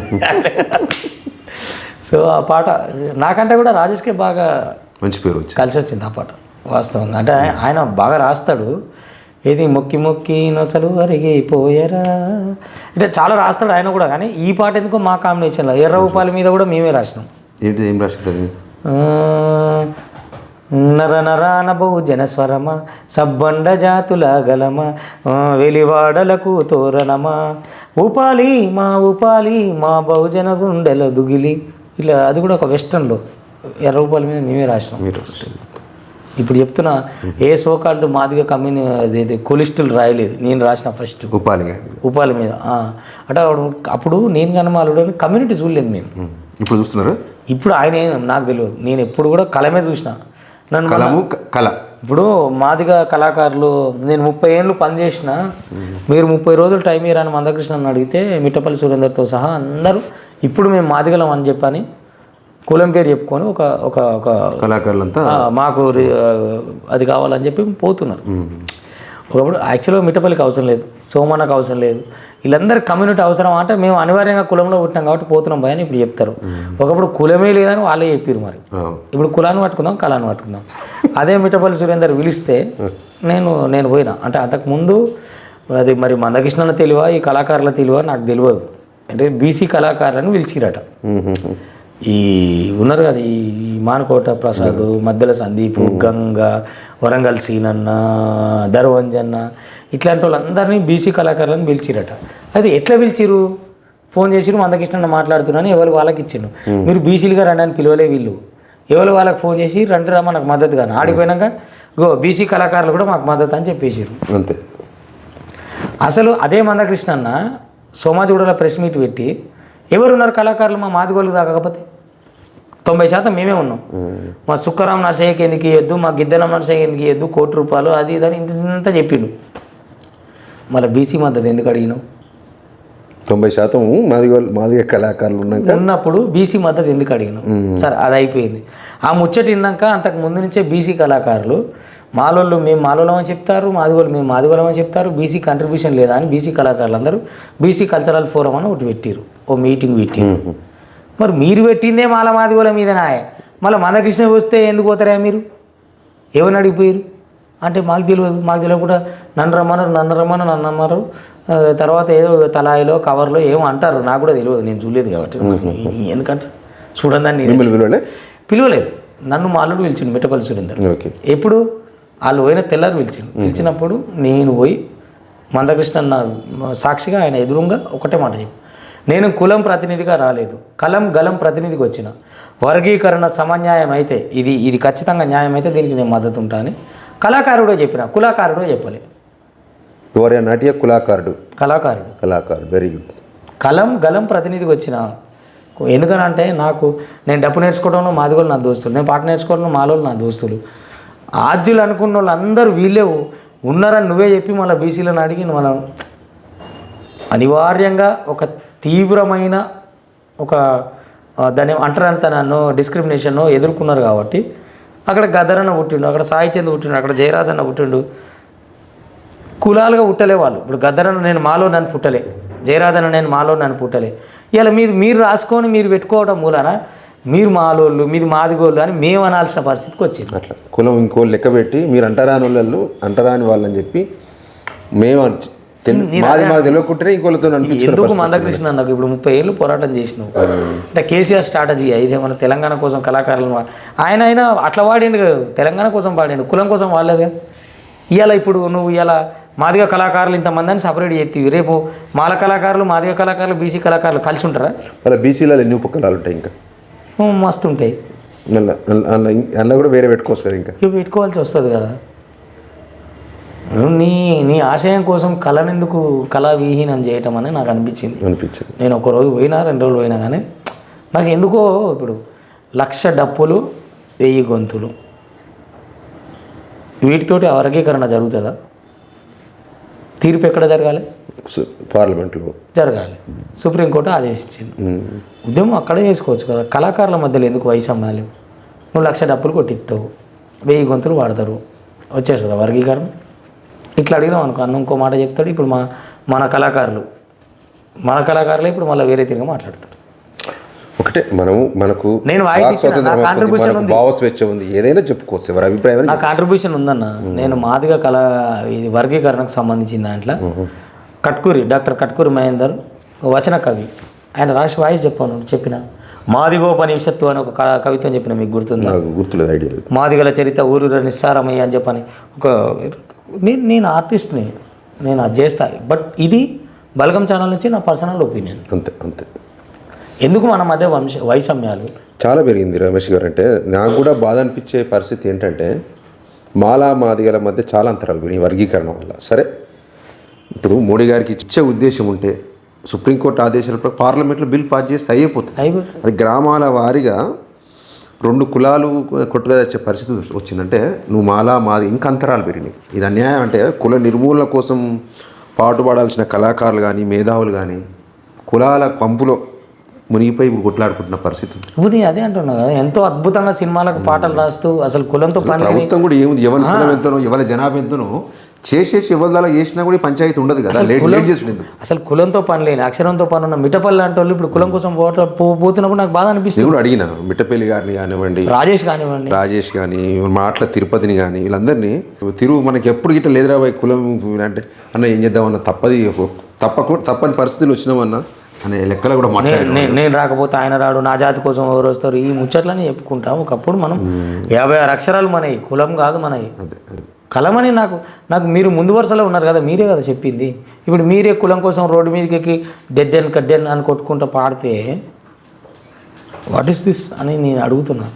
సో ఆ పాట నాకంటే కూడా రాజేష్కే బాగా మంచి పేరు కలిసి వచ్చింది ఆ పాట. వాస్తవంగా. అంటే ఆయ- ఆయన బాగా రాస్తాడు. ఇది మొక్కి మొక్కి నొసలు అరిగిపోయారా. అంటే చాలా రాస్తాడు ఆయన కూడా కానీ ఈ పాట ఎందుకో మా కాంబినేషన్లో ఎర్ర ఉపాల మీద కూడా మేమే రాసినాం. ఏంటి ఏం రాసింది అది నర నరాన బహుజన స్వరమా సబ్బండ జాతుల గలమా వెలివాడలకు తోరణమా. ఉపాలి మా ఉపాలి మా బహుజన గుండెల దుగిలి. ఇట్లా అది కూడా ఒక వెస్టర్న్లో. ఎర్ర ఉపాలి మీద మేమే రాసినాం. ఇప్పుడు చెప్తున్నా ఏ సోకాళ్ళు మాదిగా కమ్యూని అదేది కొలిస్టులు రాయలేదు. నేను రాసిన ఫస్ట్. ఉపాలి. ఉపాలి మీద. అంటే అప్పుడు- నేను కనమాలుడు అని కమ్యూనిటీ చూడలేదు మేము. ఇప్పుడు చూస్తున్నారు? ఇప్పుడు ఆయన నాకు తెలియదు. నేను ఎప్పుడు కూడా కళమే చూసిన. నన్ను కలము కళ ఇప్పుడు మాదిగా కళాకారులు నేను ముప్పై ఏళ్ళు పనిచేసిన మీరు ముప్పై రోజులు టైం ఇయ్యరని మందకృష్ణ అడిగితే మిట్టపల్లి సురేందర్తో సహా అందరూ ఇప్పుడు మేము మాదిగలం అని చెప్పని కులం పేరు చెప్పుకొని ఒక ఒక ఒక కళాకారులంతా మాకు అది కావాలని చెప్పి పోతున్నారు. ఒకప్పుడు యాక్చువల్గా మిట్టపల్లికి అవసరం లేదు సోమన్నకు అవసరం లేదు. వీళ్ళందరి కమ్యూనిటీ అవసరం అంటే మేము అనివార్యంగా కులంలో పుట్టినాం కాబట్టి పోతున్నాం భయ అని ఇప్పుడు చెప్తారు. ఒకప్పుడు కులమే లేదని వాళ్ళే చెప్పారు మరి. ఇప్పుడు కులాన్ని పట్టుకుందాం కళాన్ని పట్టుకుందాం. అదే మిట్టపల్లి సురేందర్ పిలిస్తే నేను నేను పోయినా. అంటే అంతకుముందు అది మరి మందకృష్ణ తెలివా ఈ కళాకారుల తెలివా నాకు తెలియదు. అంటే బీసీ కళాకారులను పిలిచిరట. ఈ ఉన్నారు కదా ఈ మానకోట ప్రసాద్ మధ్యల సందీప్ గంగ వరంగల్ సీనన్న ధర్వంజన్న ఇట్లాంటి వాళ్ళందరినీ బీసీ కళాకారులను పిలిచిరట. అయితే ఎట్లా పిలిచిరు ఫోన్ చేసిరు మందకృష్ణ మాట్లాడుతున్నాను ఎవరు వాళ్ళకి ఇచ్చిండు మీరు బీసీలుగా రండి అని పిలవలే వీళ్ళు. ఎవరు వాళ్ళకి ఫోన్ చేసి రండి రా మనకు మద్దతు కానీ ఆడిపోయినాక గో బీసీ కళాకారులు కూడా మాకు మద్దతు అని చెప్పేసారు అంతే. అసలు అదే మందకృష్ణ అన్న సోమాజిగూడలో ప్రెస్ మీట్ పెట్టి ఎవరున్నారు కళాకారులు మా మాదిగోళ్ళు కాకపోతే? తొంభై శాతం మేమే ఉన్నాం. మా సుక్కరాం నర్సయ్యకి ఎందుకు ఇవ్వద్దు మా గిద్దనం నర్సయ్యకి ఎందుకు ఇవ్వద్దు కోటి రూపాయలు అది ఇదని ఇంత ఇంత చెప్పిండు మళ్ళీ బీసీ మద్దతు ఎందుకు అడిగినావు? తొంభై శాతం మాదిగ మాదిగ కళాకారులు ఉన్నాక? ఉన్నప్పుడు బీసీ మద్దతు ఎందుకు అడిగినావు? సరే అది అయిపోయింది. ఆ ముచ్చట విన్నాక అంతకు ముందు నుంచే బీసీ కళాకారులు మాలోళ్ళు మేము మాలోళ్ళం అని చెప్తారు మాదిగోళ్ళు మేము మాదిగోళ్ళం అని చెప్తారు బీసీ కంట్రిబ్యూషన్ లేదా అని బీసీ కళాకారులు అందరూ బీసీ కల్చరల్ ఫోరం అని ఒకటి పెట్టిరు ఓ మీటింగ్ పెట్టిరు మరి మీరు పెట్టిందే మాల మాదిగోళ్ళ మీద నాయ. మళ్ళీ మందకృష్ణ వస్తే ఎందుకు పోతారా మీరు? ఎవరిని అడిగిపోయారు అంటే మాకు తెలియదు మాకు తెలియకుండా నన్ను రమ్మన్నారు నన్ను రమ్మను నన్ను ఆ, తర్వాత ఏదో తలాయిలో కవర్లో ఏమో అంటారు నాకు కూడా తెలియదు నేను చూడలేదు కాబట్టి. ఎందుకంటే చూడండి నేను మిమ్మల్ని పిలవలే? పిలవలేదు. నన్ను మా అల్లుడు పిలిచిండు మిట్టపల్లి సురేందర్. ఓకే. ఎప్పుడు? వాళ్ళు పోయిన తెల్లారు పిలిచిండు. పిలిచినప్పుడు నేను పోయి మందకృష్ణ అన్న సాక్షిగా ఆయన ఎదురుగా ఒకటే మాట చెప్పి నేను కులం ప్రతినిధిగా రాలేదు. కలం గలం ప్రతినిధికి వచ్చిన. వర్గీకరణ సమన్యాయం అయితే ఇది ఇది ఖచ్చితంగా న్యాయం అయితే దీనికి నేను మద్దతు ఉంటా అని కళాకారుడే చెప్పిన. కులాకారుడే చెప్పలే. ఎవరి నాట్య కులాకారుడు? కళాకారుడు. కళాకారుడు. వెరీ గుడ్ కలం గలం ప్రతినిధికి వచ్చిన. ఎందుకనంటే నాకు నేను డప్పు నేర్చుకోవడంలో మాదిగోళ్ళు నా దోస్తులు. నేను పాట నేర్చుకోవడంలో మాలోళ్ళు నా దోస్తులు. ఆద్యులు అనుకున్న వాళ్ళు అందరూ వీళ్ళే ఉన్నారని నువ్వే చెప్పి మళ్ళీ బీసీలను అడిగి మనం అనివార్యంగా ఒక తీవ్రమైన ఒక దాని దాన్ని అంటరానితనాన్నో డిస్క్రిమినేషన్నో ఎదుర్కొన్నారు కాబట్టి అక్కడ గదరన్న పుట్టిండు అక్కడ సాయిచంద్ పుట్టిండు అక్కడ జయరాజ్ అన్న పుట్టిండు. కులాలుగా పుట్టలే వాళ్ళు. ఇప్పుడు గద్దరన్న నేను మాలో నన్ను పుట్టలే జయరాజన్న నేను మాలో నన్ను పుట్టలే. ఇలా మీరు మీరు రాసుకొని మీరు పెట్టుకోవడం మూలన? మీరు మాలోళ్ళు మీది మాదిగోళ్ళు అని మేము అనాల్సిన పరిస్థితికి వచ్చింది. అట్లా. కులం ఇంకో లెక్క పెట్టి మీరు అంటరాని వాళ్ళు అంటరాని వాళ్ళని చెప్పి మేము మాది తెలియకుంటేనే ఇంకోళ్ళతో ఎందుకు మందకృష్ణ నాకు ఇప్పుడు ముప్పై ఏళ్ళు పోరాటం చేసినావు. అంటే కేసీఆర్ స్ట్రాటజీ ఇదేమన్నా తెలంగాణ కోసం కళాకారులను ఆయన అయినా అట్లా వాడిండు కదా, తెలంగాణ కోసం వాడిండు. కులం కోసం వాడలేదు. ఇవాళ ఇప్పుడు నువ్వు ఇవాళ మాదిగ కళాకారులు ఇంతమంది అని సపరేట్ చేతివి. రేపు మాల కళాకారులు మాదిగ కళాకారులు బీసీ కళాకారులు కలిసి ఉంటారా? మళ్ళీ బీసీలలో ఎన్ని ఉపకలాలు ఉంటాయి ఇంకా? మస్తు ఉంటాయి. అందులో కూడా వేరే పెట్టుకోవచ్చు ఇంకా. ఇవి పెట్టుకోవాల్సి వస్తుంది కదా. నీ నీ ఆశయం కోసం కళనెందుకు కళా విహీనం చేయటం అని నాకు అనిపించింది. అనిపించింది. నేను ఒక రోజు పోయినా రెండు రోజులు పోయినా కానీ నాకు ఎందుకో ఇప్పుడు లక్ష డప్పులు వెయ్యి గొంతులు. వీటితోటి వర్గీకరణ జరుగుతుందా? తీర్పు ఎక్కడ జరగాలి? పార్లమెంట్లో. జరగాలి. సుప్రీంకోర్టు ఆదేశించింది. ఉద్యమం అక్కడే చేసుకోవచ్చు కదా. కళాకారుల మధ్యలో ఎందుకు వయసు అమ్మాలి నువ్వు లక్ష డప్పులు కొట్టిస్తావు. వెయ్యి గొంతులు వాడతారు. వచ్చేస్తుందా వర్గీకరణ? ఇట్లా అడిగినాం అనుకో అన్న ఇంకో మాట చెప్తాడు. ఇప్పుడు మా మన కళాకారులు. మన కళాకారులే ఇప్పుడు మళ్ళీ వేరే తిరిగి మాట్లాడతారు. ఒకటే మనము మనకు నేను వాయిస్ వాక్ ఇచ్చిన, నా స్వాతంత్రం ఉంది, contribution మనకు ఉంది. భావ స్వేచ్ఛ ఉంది. ఏదైనా చెప్పుకోవచ్చు. ఎవరి అభిప్రాయం నా కాంట్రిబ్యూషన్ ఉందన్న. నేను మాదిగ కళ ఇది వర్గీకరణకు సంబంధించిన దాంట్లో కట్కూరి డాక్టర్ కట్కూరి మహేందర్ వచన కవి. ఆయన రాసి వాయిస్ చెప్పాను చెప్పిన. మాదిగోపనిషత్తు అని ఒక కవిత్వం చెప్పిన మీకు గుర్తుందా? నాకు గుర్తులేదు ఐడియా మాదిగల చరిత ఊరూర నిస్సారమయ్య అని చెప్పని ఒక నేను నేను ఆర్టిస్ట్ని నేను అది చేస్తా. బట్ ఇది బలగం ఛానల్ నుంచి నా పర్సనల్ ఒపీనియన్. అంతే అంతే. ఎందుకు మన మధ్య వంశ వైషమ్యాలు? చాలా పెరిగింది రమేష్ గారు అంటే నాకు కూడా బాధ అనిపించే పరిస్థితి ఏంటంటే మాలా మాదిగల మధ్య చాలా అంతరాలు పెరిగినాయి వర్గీకరణ వల్ల. సరే ఇప్పుడు మోడీ గారికి ఇచ్చే ఉద్దేశం ఉంటే సుప్రీంకోర్టు ఆదేశాల పార్లమెంట్లో బిల్ పాస్ చేస్తే అయిపోతుంది. అయిపోతుంది. అది గ్రామాల వారీగా రెండు కులాలు కొట్టుగా తెచ్చే పరిస్థితి వచ్చిందంటే నువ్వు మాలా మాది ఇంకా అంతరాలు పెరిగినాయి. ఇది అన్యాయం అంటే కుల నిర్మూలన కోసం పాటుపడాల్సిన కళాకారులు కానీ మేధావులు కానీ కులాల పంపులో మునిగిపోయి కొట్లాడుకుంటున్న పరిస్థితి. ఇప్పుడు అదే అంటున్నా కదా ఎంతో అద్భుతంగా సినిమాలకు పాటలు రాస్తూ అసలు కులంతో ప్రభుత్వం కూడా ఏముంది? ఎవరి కులం ఎంతనో ఎవరి జనాభా ఎంతనో చేసేసి ఎవరి దాకా చేసినా కూడా పంచాయతీ ఉండదు కదా లేట్ లేట్ చేసింది అసలు కులంతో పని లేని అక్షరంతో పని ఉన్న మిఠపల్లి లాంటి వాళ్ళు ఇప్పుడు కులం కోసం పోట పో- పోతున్నప్పుడు నాకు బాధ అనిపిస్తుంది. కూడా అడిగిన మిట్టపల్లి గారిని కానివ్వండి రాజేష్ కానివ్వండి. రాజేష్ కానీ మాటల తిరుపతిని కానీ వీళ్ళందరినీ తిరుగు మనకి ఎప్పుడు గిట్ట లేదురా కులం అంటే అన్న ఏం చేద్దామన్న తప్పది తప్పకు తప్పని పరిస్థితులు వచ్చినామన్నా అనే లెక్కలు కూడా మాట్లాడారు నేను రాకపోతే ఆయన రాడు నా జాతి కోసం ఎవరు వస్తారు? ఈ ముచ్చట్లని చెప్పుకుంటాం. ఒకప్పుడు మనం యాభై ఆరు అక్షరాలు మనవి కులం కాదు మనవి. కలమని నాకు నాకు మీరు ముందు వరుసలో ఉన్నారు కదా మీరే కదా చెప్పింది. ఇప్పుడు మీరే కులం కోసం రోడ్డు మీదకి ఎక్కి డెడ్ అండ్ కడ్డెన్ అని కొట్టుకుంటూ పాడితే వాట్ ఈస్ దిస్ అని నేను అడుగుతున్నాను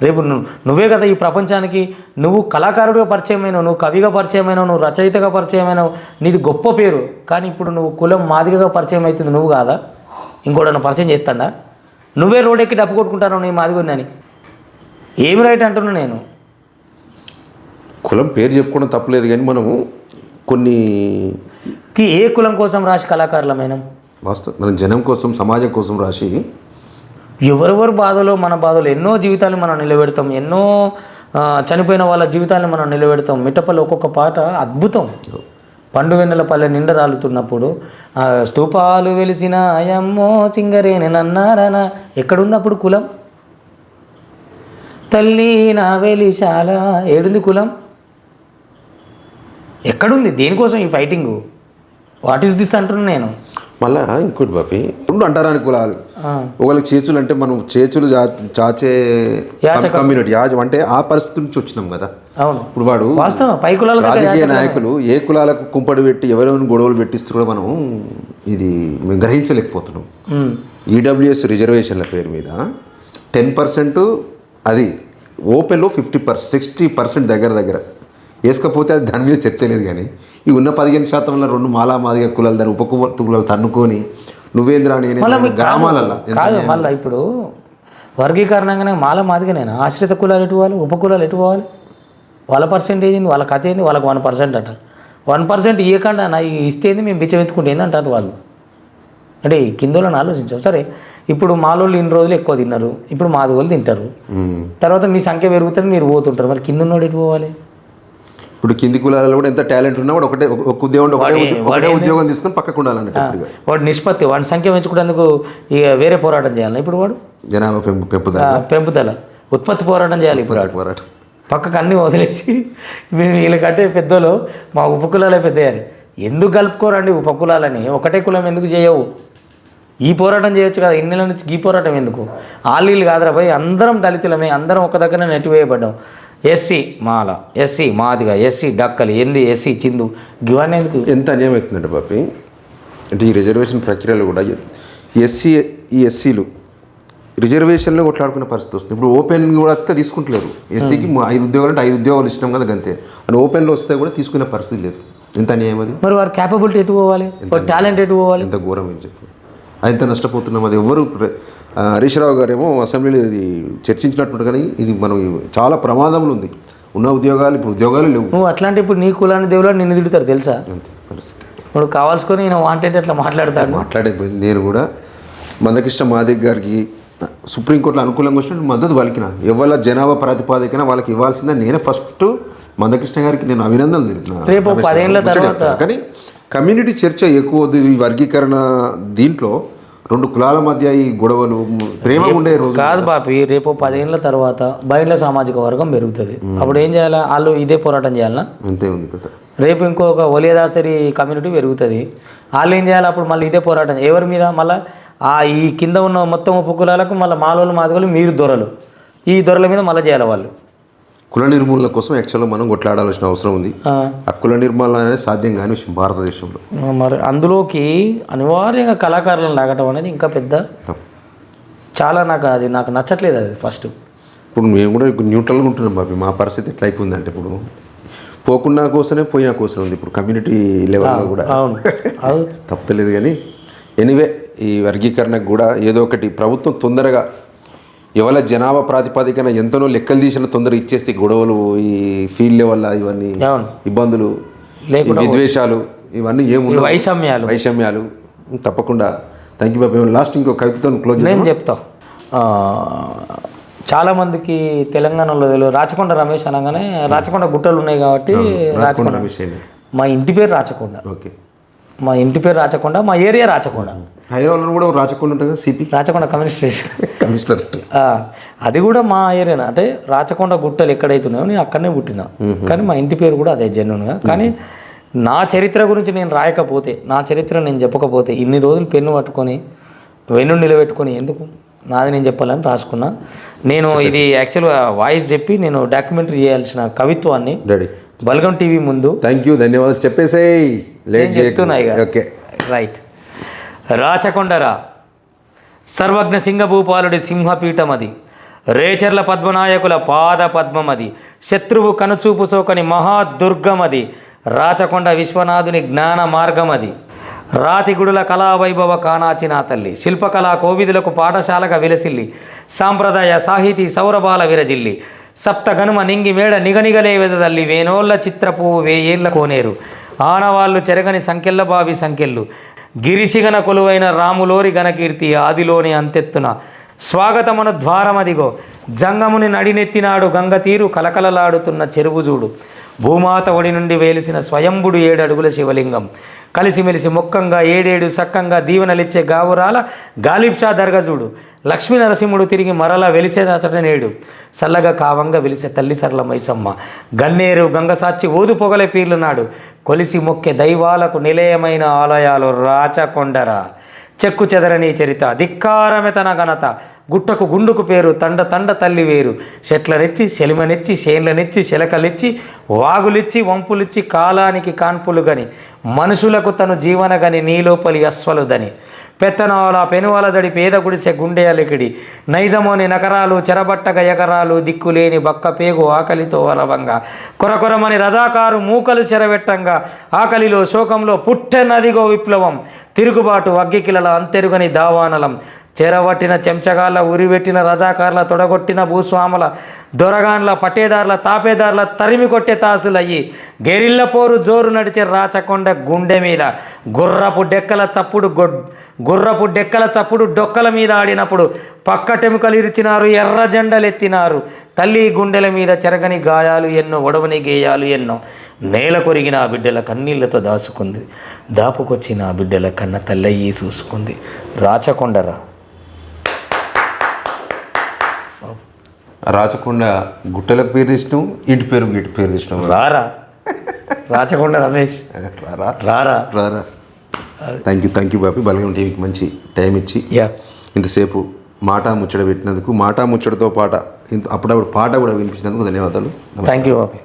రేపు నువ్వు నువ్వే కదా ఈ ప్రపంచానికి నువ్వు కళాకారుడిగా పరిచయమైనవు నువ్వు కవిగా పరిచయమైనవు నువ్వు రచయితగా పరిచయమైనవు నీది గొప్ప పేరు. కానీ ఇప్పుడు నువ్వు కులం మాదిగగా పరిచయం అవుతుంది నువ్వు కాదా? ఇంకోటన్నా పరిచయం చేస్తాడా? నువ్వే రోడ్ ఎక్కి డప్పు కొట్టుకుంటాను నీ మాదిగొని ఏమి రైట్ అంటున్నా నేను? కులం పేరు చెప్పుకోవడం తప్పలేదు కానీ మనము కొన్ని ఏ కులం కోసం రాసి కళాకారులమైన? వాస్తవం మనం జనం కోసం సమాజం కోసం రాసి ఎవరెవరు బాధలో మన బాధలు ఎన్నో జీవితాలు మనం నిలబెడతాం ఎన్నో చనిపోయిన వాళ్ళ జీవితాలను మనం నిలబెడతాం. మిట్టపల్లి ఒక్కొక్క పాట అద్భుతం. పండుగ వెన్నెల పల్లె నిండ రాలుతున్నప్పుడు స్తూపాలు వెలిసిన అయమ్మో సింగరేని నన్నారన ఎక్కడుంది అప్పుడు కులం? తల్లి నా వెలిశాల ఏడుంది కులం? ఎక్కడుంది? దేనికోసం ఈ ఫైటింగ్? వాట్ ఈస్ దిస్ అంటున్నాను నేను? మళ్ళా ఇంకోటి బాపి. రెండు అంటారాని కులాలు. ఒకళ్ళకి చేతులు అంటే మనం చేతులు చాచే. కమ్యూనిటీ యాజ అంటే ఆ పరిస్థితి నుంచి వచ్చినాం కదా. అవును. ఇప్పుడు వాడు రాజకీయ నాయకులు ఏ కులాలకు కుంపడి పెట్టి ఎవరెవరిని గొడవలు పెట్టిస్తూ కూడా మనం ఇది మేము గ్రహించలేకపోతున్నాం. ఈడబ్ల్యూఎస్ రిజర్వేషన్ల పేరు మీద టెన్ పర్సెంట్ అది ఓపెన్లో ఫిఫ్టీ పర్సెంట్ సిక్స్టీ పర్సెంట్ దగ్గర దగ్గర. వేసుకపోతే అది దాని మీద చర్చ లేదు కానీ ఈ ఉన్న పదిహేను శాతంలో రెండు మాలా మాదిగా కులాలు దాని ఉప కులాలు తన్నుకొని నువ్వేంద్రా నేనే గ్రామాలల్లో కాదు మళ్ళీ ఇప్పుడు వర్గీకరణంగానే మాల మాదిగనేనా? ఆశ్రిత కులాలు ఎటు పోవాలి? ఉప కులాలు ఎటు పోవాలి? వాళ్ళ పర్సెంటేజ్ ఏంది? వాళ్ళ కథ ఏంది? వాళ్ళకి వన్ పర్సెంట్ అంట వన్ పర్సెంట్ ఇవ్వకుండా నా ఇస్తేంది మేము బిచ్చమెత్తుకుంటే ఏంది అంటారు వాళ్ళు. అంటే కిందోళ్ళని ఆలోచించాం సరే ఇప్పుడు మాలోళ్ళు ఇన్ని రోజులు ఎక్కువ తిన్నారు. ఇప్పుడు మాది వాళ్ళు తింటారు. తర్వాత మీ సంఖ్య పెరుగుతుంది మీరు పోతుంటారు. మరి కింద ఉన్నోడు ఎటు పోవాలి? ఇప్పుడు కింది కులాలలో కూడా ఎంత టాలెంట్ ఉన్నా కూడా ఒకటే ఒక ఉద్యోగం ఒకటే ఉద్యో- ఒకటే ఉద్యోగం తీసుకొని పక్కకు ఉండాలన్నట్టుగా వాడు నిష్పత్తి వాడి సంఖ్య పెంచుకునేందుకు ఇక వేరే పోరాటం చేయాలి ఇప్పుడు వాడు? జనాభా పెంపు పెంపుదల. పెంపుదల. ఉత్పత్తి పోరాటం చేయాలి ఇప్పుడు పోరాటం. పక్కకు అన్నీ వదిలేసి మేము వీళ్ళకంటే పెద్దోళ్ళు మా ఉపకులాలే పెద్దయాలి ఎందుకు కలుపుకోరండి ఉపకులాలని ఒకటే కులం ఎందుకు చేయవు? ఈ పోరాటం చేయొచ్చు కదా ఇన్ని నెలల నుంచి ఈ పోరాటం ఎందుకు? ఆలీలు కాదురా పోయి అందరం దళితులమే అందరం ఒక దగ్గర నెట్టివేయబడ్డాం. SC Mala SC Madiga SC Dakkalu ఎంది ఎస్సీ చిందు ఇవన్నీ ఎందుకు? ఎంత అన్యాయం అవుతుందంటే బాపి? అంటే ఈ రిజర్వేషన్ ప్రక్రియలో కూడా ఎస్సీ ఈ ఎస్సీలు రిజర్వేషన్లో కొట్లాడుకునే పరిస్థితి వస్తుంది. ఇప్పుడు ఓపెన్ కూడా వస్తే తీసుకుంటలేరు. ఎస్సీకి ఐదు ఉద్యోగాలు అంటే ఐదు ఉద్యోగాలు ఇష్టం కదా అంతే అని ఓపెన్లో వస్తే కూడా తీసుకునే పరిస్థితి లేదు. ఎంత అన్యాయం అది? మరి వారి క్యాపబిలిటీ ఎటు పోవాలి? టాలెంట్ ఎటు పోవాలి? ఎంత ఘోరం అని చెప్పి. ఎంత నష్టపోతున్నాం. అది ఎవరు హరీష్ రావు గారు ఏమో అసెంబ్లీలో ఇది చర్చించినట్టు కానీ ఇది మనం చాలా ప్రమాదంలో ఉంది. ఉన్న ఉద్యోగాలు ఇప్పుడు ఉద్యోగాలు లేవు. నువ్వు అట్లాంటి ఇప్పుడు నీ కులాన్ని దేవుడు నిన్ను తిడతారు తెలుసా? అంతే పరిస్థితి. ఇప్పుడు కావాల్సుకొని నేను వాంటెడ్ అట్లా మాట్లాడతాడు. మాట్లాడేపోయింది నేను కూడా మందకృష్ణ మాదిక్ గారికి సుప్రీంకోర్టులో అనుకూలంగా వచ్చినట్టు మద్దతు పలికిన ఎవరి జనాభా ప్రాతిపాదికన వాళ్ళకి ఇవ్వాల్సిందే. నేనే ఫస్ట్ మందకృష్ణ గారికి నేను అభినందనలు తెలిపిన. రేపు పదేళ్ళ తర్వాత కానీ కమ్యూనిటీ చర్చ ఎక్కువ ఈ వర్గీకరణ దీంట్లో రెండు కులాల మధ్య ఈ గొడవలు ప్రేమ ఉండే రోజు కాదు పాపి రేపు పదేళ్ళ తర్వాత బయట సామాజిక వర్గం పెరుగుతుంది. అప్పుడు ఏం చేయాలా? వాళ్ళు ఇదే పోరాటం చేయాలనా అంతే ఉంది కదా. రేపు ఇంకొక ఒలియదాసరి కమ్యూనిటీ పెరుగుతుంది. వాళ్ళు ఏం చేయాలి? అప్పుడు మళ్ళీ ఇదే పోరాటం. ఎవరి మీద? మళ్ళీ ఆ ఈ కింద ఉన్న మొత్తం ఉప కులాలకు మళ్ళీ మాలోళ్ళు మాదిగలు మీరు దొరలు. ఈ దొరల మీద మళ్ళీ చేయాలి వాళ్ళు? కుల నిర్మూలన కోసం యాక్చువల్గా మనం కొట్లాడాల్సిన అవసరం ఉంది. ఆ, కుల నిర్మూలన అనేది సాధ్యం కాని విషయం భారతదేశంలో. మరి అందులోకి అనివార్యంగా కళాకారులను లాగటం అనేది ఇంకా పెద్ద. చాలా నాకు అది నాకు నచ్చట్లేదు అది ఫస్ట్. ఇప్పుడు మేము కూడా న్యూట్రల్గా ఉంటున్నాం బాబీ. మా పరిస్థితి ఎట్లా అయిపోయిందంటే ఇప్పుడు పోకుండా కోసమే పోయినా కోసం ఉంది ఇప్పుడు కమ్యూనిటీ లెవెల్లో కూడా. అవును. అవును. తప్పలేదు కానీ ఎనీవే ఈ వర్గీకరణకు కూడా ఏదో ఒకటి ప్రభుత్వం తొందరగా ఎవరి జనాభా ప్రాతిపదికన ఎంతనో లెక్కలు తీసిన తొందరగా ఇచ్చేస్తే గొడవలు ఈ ఫీల్డ్ వల్ల ఇవన్నీ ఇబ్బందులు విద్వేషాలు ఇవన్నీ ఏముండవు. వైషమ్యాలు. వైషమ్యాలు. తప్పకుండా. Thank you Babu. లాస్ట్ ఇంకో కవితతో క్లోజ్ నేను చెప్తా. చాలామందికి తెలంగాణలో తెలియదు. రాచకొండ రమేష్ అనగానే రాచకొండ గుట్టలు ఉన్నాయి కాబట్టి రాచకొండ విషయం మా ఇంటి పేరు రాచకొండ. ఓకే. మా ఇంటి పేరు రాచకొండ మా ఏరియా రాచకొండ. హైదరాబాద్లో కూడా రాచకుండా ఉంటుంది? CP Rachakonda communist station. Commissioner అది కూడా మా ఏరియా అంటే రాచకొండ గుట్టలు ఎక్కడైతే ఉన్నాయో నేను అక్కడనే పుట్టిన. కానీ మా ఇంటి పేరు కూడా అదే జెన్యున్గా కానీ నా చరిత్ర గురించి నేను రాయకపోతే నా చరిత్ర నేను చెప్పకపోతే ఇన్ని రోజులు పెన్ను పట్టుకొని వెన్ను నిలబెట్టుకొని ఎందుకు? నాది నేను చెప్పాలని రాసుకున్నా. నేను ఇది యాక్చువల్గా వాయిస్ చెప్పి నేను డాక్యుమెంటరీ చేయాల్సిన కవిత్వాన్ని బల్గం టీవీ ముందు థ్యాంక్ యూ ధన్యవాదాలు. చెప్పేసేయ్. చెప్తున్నా ఇక. ఓకే. రైట్ రాచకొండరా? సర్వజ్ఞ సింగభూపాలుడి సింహపీఠమది. రేచర్ల పద్మనాయకుల పాద పద్మమది శత్రువు కనుచూపు సోకని మహాదుర్గమది. రాచకొండ విశ్వనాథుని జ్ఞాన మార్గమది. రాతిగుడుల కళావైభవ కానాచిన తల్లి శిల్పకళా కోవిదులకు పాఠశాలగా విలసిల్లి. సాంప్రదాయ సాహితీ సౌరభాల విరజిల్లి. సప్తగనుమ నింగి మేడ నిగనిగలే వెదదల్లి వేనోళ్ళ చిత్రపువ్వు వేయేళ్ళ కోనేరు. ఆనవాళ్ళు చెరగని సంకెళ్ళ బావి సంకెళ్ళు. గిరిచిగన కొలువైన రాములోరి ఘనకీర్తి ఆదిలోని అంతెత్తున. స్వాగతమును ద్వారమదిగో. జంగముని నడినెత్తినాడు గంగ తీరు కలకలలాడుతున్న చెరువు చూడు. భూమాత ఒడి నుండి వేలిసిన స్వయంభుడు ఏడు అడుగుల శివలింగం. కలిసిమెలిసి మొక్కంగా ఏడేడు సక్కంగా దీవెనలిచ్చే గావురాల గాలిబ్షా దర్గజుడు లక్ష్మీ నరసింహుడు తిరిగి మరలా వెలిసేదచట నేడు. సల్లగా కావంగా వెలిసే తల్లి సరళ మైసమ్మ. గన్నేరు గంగసాచి ఓదు పొగలే పీర్లు నాడు కొలిసి మొక్కే దైవాలకు నిలయమైన ఆలయాలు రాచకొండరా. చెక్కు చెదరని చరిత ధిక్కారమే తన ఘనత. గుట్టకు గుండుకు పేరు తండ తండ తల్లి వేరు. చెట్లనెచ్చి శలిమనెచ్చి చేన్లనెచ్చి శిలకలిచ్చి వాగులిచ్చి వంపులిచ్చి కాలానికి కాన్పులు గని మనుషులకు తను జీవనగని నీలోపలి అశ్వలుదని. పెత్తనాల పెనువల జడి పేద గుడిసె గుండెయలికిడి నైజమోని నకరాలు చెరబట్టగ ఎకరాలు దిక్కులేని బక్క పేగు ఆకలితో వరవంగా కొరకొరమని రజాకారు మూకలు చెరవెట్టంగా. ఆకలిలో శోకంలో పుట్టెనదిగో విప్లవం. తిరుగుబాటు అగ్గికిలల అంతెరుగని దావానలం. చెరవట్టిన చెంచగాళ్ళ ఉరివెట్టిన రజాకార్ల తొడగొట్టిన భూస్వాముల దొరగాండ్ల పట్టేదారుల తాపేదారుల తరిమి కొట్టే తాసులయ్యి గెరిల్ల పోరు జోరు నడిచే రాచకొండ గుండె మీద. గుర్రపు డెక్కల చప్పుడు గొడ్ గుర్రపు డెక్కల చప్పుడు డొక్కల మీద ఆడినప్పుడు పక్కటెముకలు ఇరిచినారు ఎర్ర జెండలు ఎత్తినారు తల్లి గుండెల మీద చెరగని గాయాలు ఎన్నో ఒడవని గేయాలు ఎన్నో. నేల కొరిగిన ఆ బిడ్డల కన్నీళ్ళతో దాసుకుంది. దాపుకొచ్చిన ఆ బిడ్డల కన్న తల్లయ్యి చూసుకుంది. రాచకొండరా? రాచకొండ గుట్టలకు పేరు తీసినాం ఇంటి పేరు ఇంటి పేరు తీసినాం రారా. రాచకొండ రమేష్. రారా? రారా. రారా. Thank you thank you Bapi Balagam టీవీకి మంచి టైం ఇచ్చి యా. ఇంతసేపు మాట ముచ్చట పెట్టినందుకు మాట ముచ్చటతో పాట ఇంత అప్పుడప్పుడు పాట కూడా వినిపించినందుకు ధన్యవాదాలు. Thank you Bobby.